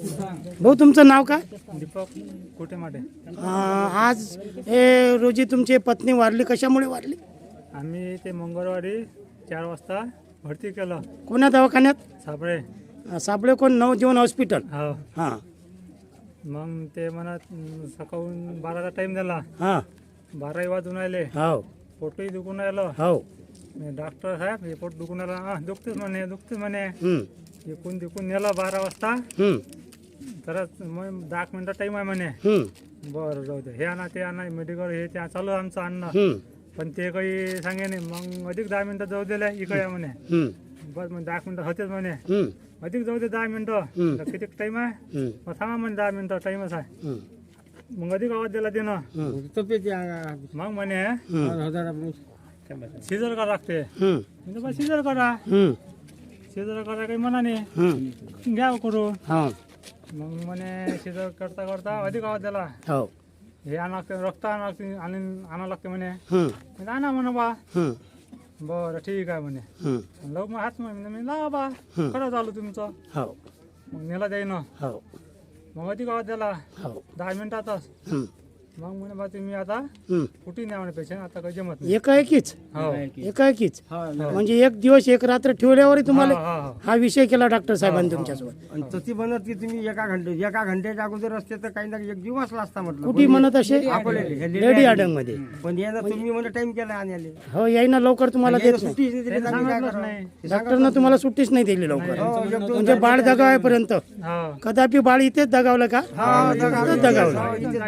भाऊ तुमचं नाव काय? दीपक कोटेमाटे. अं, आज हे रोजी तुमची पत्नी वारली कशामुळे वारली? आम्ही ते मंगळवारी चार वाजता भरती केलं. कोण्या दवाखान्यात? सापळे अं, साबळे कोण? नवजीवन हॉस्पिटल. हो. हां. मग ते म्हणत सकाळून बाराचा टाईम दिला हां. बाराही वाजून आले हो. पोटही दुखून राहिलं. हो. डॉक्टर साहेब हे पोट दुखून राहिलं. हा दुखतेच म्हणे दुखतेच म्हणे. हं, इकून तिकून नेलं बारा वाजता. हं, तर मिनटं टाईम आहे म्हणे बरं जाऊ दे। हे आणा ते आणा मेडिकल हे ते चालू आमचं आणणं हं, पण ते काही सांगे नाही मग अधिक दहा मिनटं जाऊ दिले इकडे या म्हणे हं, बस मग दहा मिनटं होतेच म्हणे अधिक जाऊ दे दहा मिनटं। किती टाइम आहे मग थांबा म्हणे दहा मिनटं टाइमच आहे हं, मग अधिक आवाज दिला मग म्हणे हं, सिजर करा लागते। सिजर करा। सिजर करा काही म्हणा नाही. घ्या हो मग म्हणे सिजर करता करता अधिक आवाज दिला हो. हे आणा लागते रक्त आणा लागते आणि आणा लागते म्हणे. हं, म्हणजे आणा म्हणा बा. हं, बरं ठीक आहे म्हणे. हं, लव मग हात म्हणे मी लावा बा. हम्म. खरं झालं तुमचं. हो. मग नेला जाईन. हो. मग अधिक आवाज दिला हो. दहा मिनिटातच. हं, मग म्हणे बा तुम्ही आता. कुठे म्हणे पेशंट आता काही जमत नाही. एकाएकीच हो. एकाएकीच म्हणजे एक दिवस एक रात्र ठेवल्यावर तुम्हाला हा, हा, हा. हा विषय केला डॉक्टर साहेबांनी तुमच्यासोबत. आणि तशी म्हणत की तुम्ही एका घंटे एका घंट्याच्या अगोदर असते तर काही ना एक दिवस असता म्हटलं. कुठे म्हणत असे? हे लेडी आडंगमध्ये पण यानं तुम्ही म्हणजे टाइम केला आणायला हो यायना लवकर तुम्हाला देत नाही. दिली तरी आम्ही काय? नाही. डॉक्टरनं तुम्हाला सुट्टीच नाही दिली लवकर. हो, एक दोन म्हणजे बाळ दगावायपर्यंत हा. कदापि बाळ इथेच दगावलं का? इथेच दगावलं.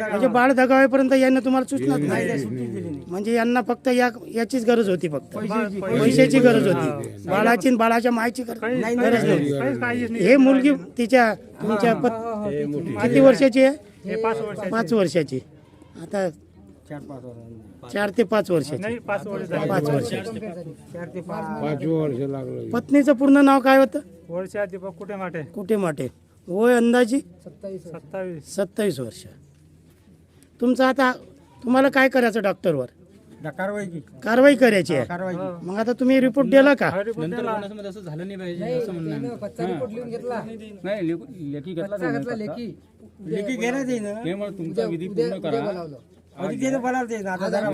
म्हणजे बाळ दगावायपर्यंत यांना तुम्हाला सूचना नाही सुट्टी दिली. नाही म्हणजे यांना फक्त या याचीच गरज होती फक्त. पैशाची गरज होती. बाळाची आणि बाळाच्या मायची गरज नव्हती हे मुलगी तिच्या तुमच्या किती वर्षाची आहे? हे पाच वर्ष वर्षाची. आता चार वर्ष ते पाच वर्षाची. नाही पाच वर्ष पाच वर्षाची. चार ते पाच पत्नीचं पूर्ण नाव काय होतं? वर्षा दीपक कुठे माठे कुठे माटे? वय अंदाजी सत्तावीस. सत्तावीस वर्ष. तुमचं आता तुम्हाला काय करायचं डॉक्टरवर? कारवाई की. कारवाई करायची आहे. कारवाई की. मग आता तुम्ही रिपोर्ट दिला का? हा. असं झालं नाही पाहिजे असं म्हणणं आहे. नाही घेतला. ते तुमचा विधी पूर्ण करा. ते. आता जरा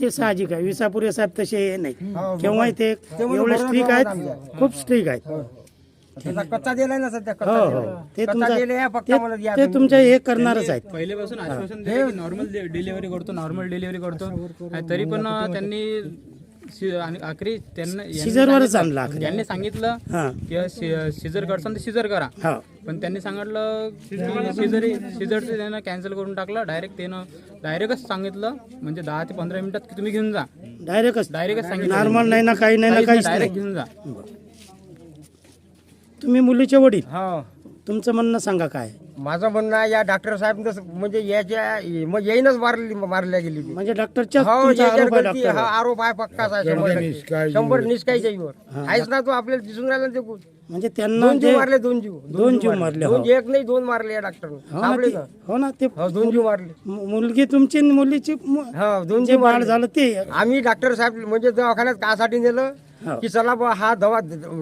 ते साहजिक आहे. विसापुरे साहेब तसे नाही. हो, केव्हाही ते म्हणून एवढे स्ट्रिक आहेत. खूप स्ट्रिक आहेत. त्याचा कच्चा दिलाय ना सध्या हो कच्चा हो दिलाय. ते कच्चा तुमचा दिलाय, फक्त ते- म्हणत या ते तुमच्या हे करणारच आहेत. पहिल्यापासून आश्वासन दिलं की नॉर्मल डिलिव्हरी करतो नॉर्मल डिलिव्हरी करतो. आणि तरी पण त्यांनी आणि आखरी त्यांना यांनी सांगितलं- आणलं आखरी. यांनी सांगितलं हा. की सिजर करसान तर सिजर करा. हो. पण त्यांनी सांगितलं सिजर सिजरचं त्यानं कॅन्सल करून टाकलं. डायरेक्ट त्यानं डायरेक्टच सांगितलं. म्हणजे दहा ते पंधरा मिनिटात की तुम्ही घेऊन जा. डायरेक्टच डायरेक्टच सांगितलं. नॉर्मल नाही ना काही नाही ना काहीच डायरेक्ट नाही. घेऊन जा. तुम्ही मुलीचे वडील. हो. तुमचं म्हणणं सांगा काय? माझं म्हणणं आहे, या डॉक्टर साहेब म्हणजे याच्या मग येईनच मारली मारल्या गेली ती. म्हणजे डॉक्टरच्या हो तुमचा याच्यावर आरोप आहे गलती- हा डॉक्टर आरोप आहे पक्काच आहे शंभर टक्के. शंभर जीवर आहेच ना तो आपल्याला दिसून राहिला ना ते गुण. म्हणजे त्यांना दोन जीव मारले दोन जीव. दोन जीव मारले, हो. दोन एक नाही दोन मारले या डॉक्टरने हो ना ते- हो ना ते हो दोन जीव मारले. मु- मुलगी तुमची आणि मुलीची मु- हा दोन जे जीव बाळ मारले. झालं ते आम्ही डॉक्टर साहेब म्हणजे दवाखान्यात कासाठी नेलं हो. की चला बुवा हा दवा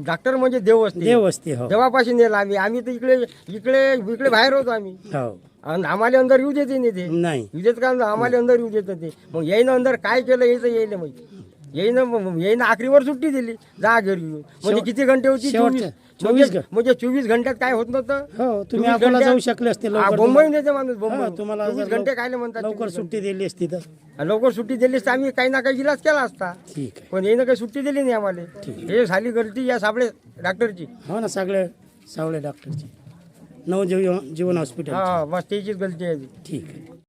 डॉक्टर म्हणजे देव असते. देव असते हो. देवापाशी नेला आम्ही. आम्ही तर इकडे इकडे इकडे बाहेर होतो आम्ही. हो. आणि आम्हाला अंदर येऊ देते नाही ते. नाही. येऊ देत का? आम्हाला अंदर येऊ देत ते. मग येईन अंदर काय केलं यायचं येईल माहिती येईन येईन आखरीवर सुट्टी दिली. जा घरी म्हणजे किती घंटे होती? शेवटचे- चोवीस चोवीस म्हणजे- म्हणजे चोवीस घंट्यात काय होत नव्हतं? हो तुम्ही जाऊ शकले असते मुंबईहून येते माणूस मुंबई तुम्हाला चोवीस घंटे काय म्हणतात लवकर सुट्टी दिली असती तर. लवकर सुट्टी दिली असती. आम्ही काही ना काही इलाज केला असता. पण येणं काही सुट्टी दिली नाही आम्हाला? हे झाली गलती या साबळे डॉक्टरची. हो ना सगळे सावळे डॉक्टरची. नवजीवन जीवन हॉस्पिटल हा बस त्याचीच गलती आहे. ठीक आहे.